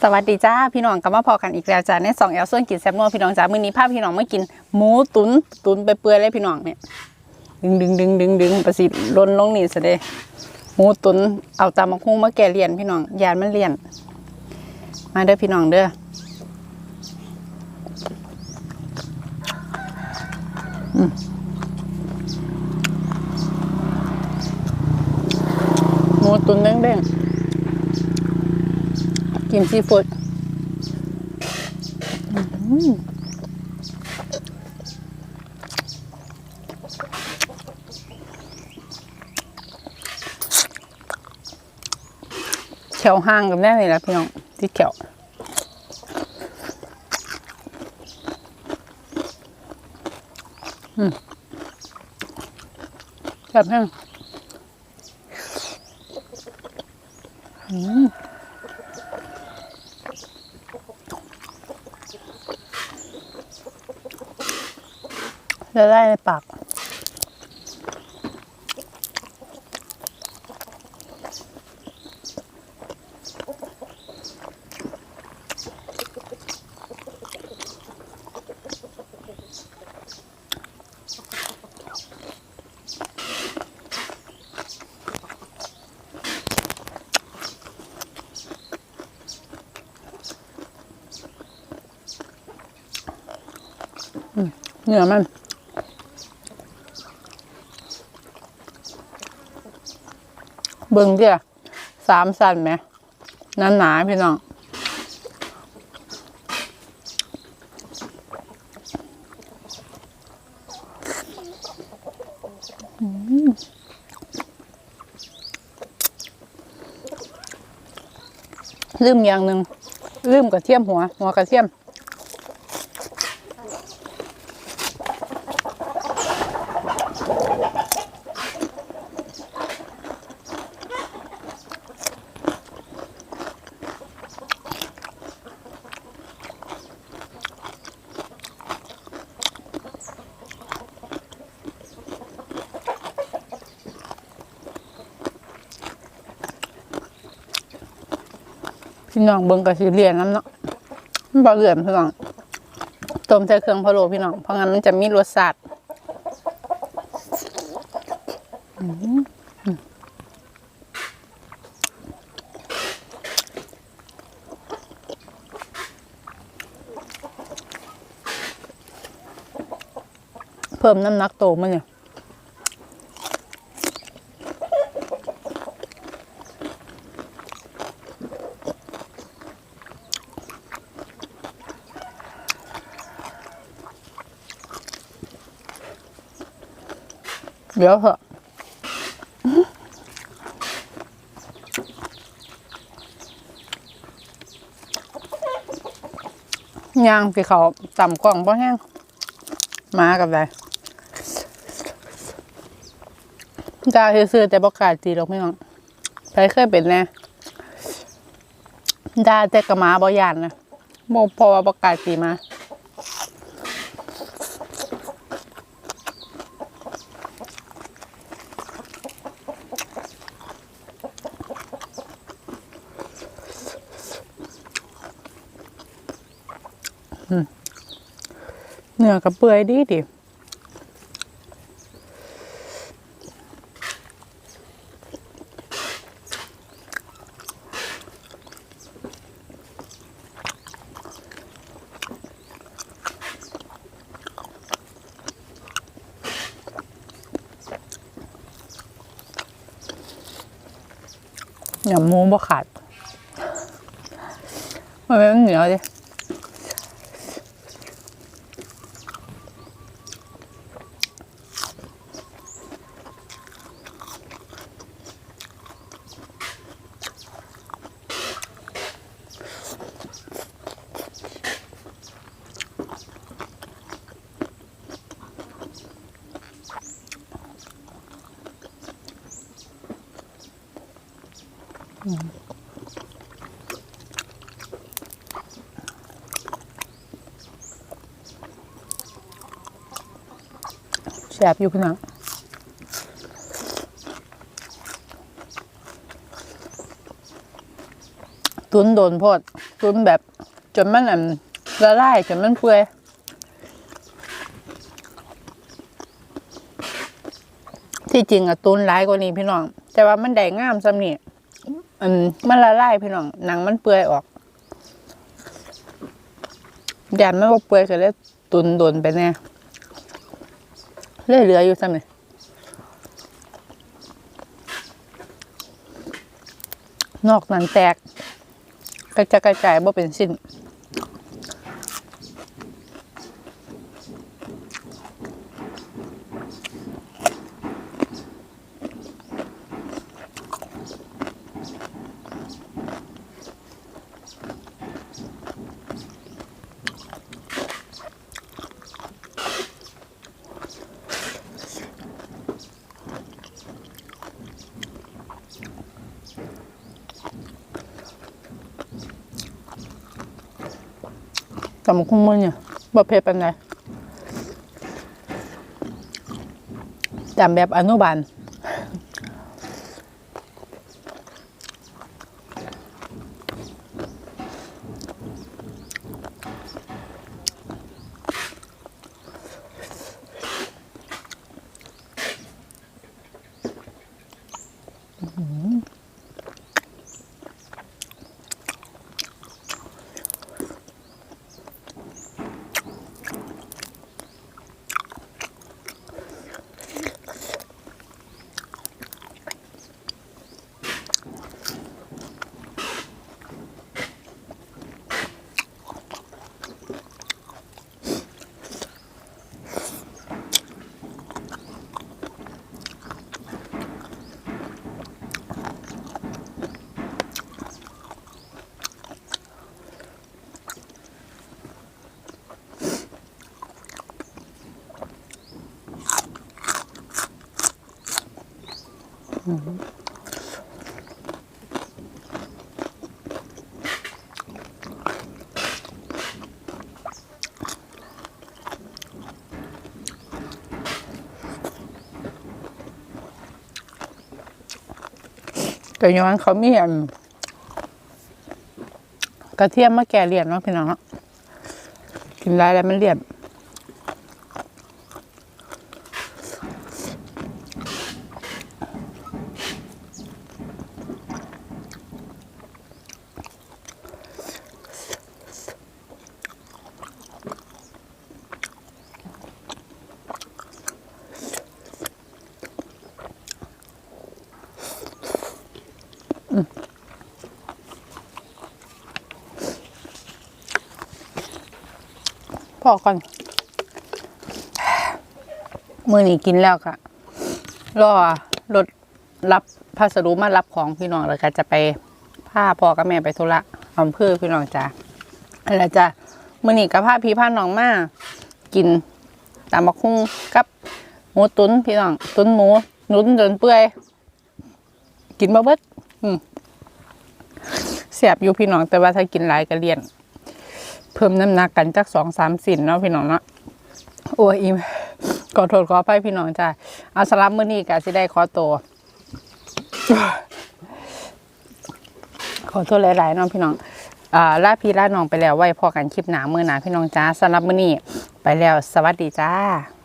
สวัสดีจ้าพี่น้องกลับมาพอกันอีกแล้วจ้าในสองแอลส่วนกินแซบนัวพี่น้องจ้ามื้อนี้พาพพี่น้องไมากินหมูตุนตุนไปเปื่อยเลยพี่น้องเนี่ยดึงดึงดึงดึงดึงประสิทธิ์ล้นลงนี่ซะเด้หมูตุนเอาตามะคุ้มาแก่เลียนพี่น้องยานมันเลียน มาเด้อพี่น้องเด้ออืมหมู ตุนเด้งๆกินซีฟู้ดอื้อหือแถวห้างกับแน่เลยละพี่น้องที่แถวอืมแบบแห้งอืม จะได้ในปาก เนื้อมันเบิ่งเดียสามสันไหมหนาหนาพี่น้องอืมลืมอย่างหนึ่งลืมกระเทียมหัว หัวกระเทียม พี่น้องเบิ่งก็สิเรียนน้ำเนาะมันบ่เหลื่อมพี่น้องต้มใส่เครื่องพะโล้พี่น้อง เพราะงั้นมันจะมีรสชาติอืมเพิ่มน้ำหนักโตมันเนี่ย เดี๋ยวเถอะย่างพี่เขาต่ำกล่องเพราะแห้งมากับไรดาซื้อแต่บอกกล้าตีหรอกพี่น้องใครเคยเป็นแน่ดาแต่กระมาบอยานนะโมพอว่าบอกกล้าตีมา เนื้อกับเปื่อยดีดิอย่าหมูบ่ขาดมันเป็นเหนียวดิ แสบอยู่พี่น้องตุนโดนโพดตุนแบบจนมันละลายจนมันเปื่อยที่จริงอะตุนหลายกว่านี้พี่น้อง แต่ว่ามันได้งามสำนี่ อันมันละลายพี่น้องหนังมันเปื่อยออกแดดมันบ่เปื่อยก็เลยตุนโดนไปแน่เลือเหลืออยู่ซ้ำนี่นอกนั้นแตกกระจายกระจายบ่เป็นสิ้น ตำคุ้มมือเนี่ยบ่เผ็ดปานใดจำแบบอนุบาลแต่ย้อนเขามีอันกระเทียมมะแก่เลียบเนาะพี่น้องเนาะกินได้แล้วมันเลียบ พอก่อน มือนี้กินแล้วค่ะ รอรถรับพัสดุมารับของพี่น้องแล้วก็จะไปพาพ่อกับแม่ไปธุระอำเภอพี่น้องจ้าแล้วจ้ะมือนี้กับพาพี่พาน้องมากินตามบักคุ้งกับหมูตุนพี่น้องตุนหมูนุนจนเปื่อย กินบ่เบิดเสียบอยู่พี่น้องแต่ว่าถ้ากินหลายก็เลี่ยน เพิ่มน้ำหนักกันจากสองสามสินเนาะพี่น้องเนาะโอ้ยอิมขอโทษขอไปพี่น้องจ้าเอาสลับมื้อนี้กะสิได้ขอตัวขอโทษหลายๆเน้องพี่น้องอ่าลาพี่ลาน้องไปแล้วไว้พอกันคลิปหนามื้อหนาพี่น้องจ้าสำหรับมื้อนี้ไปแล้วสวัสดีจ้า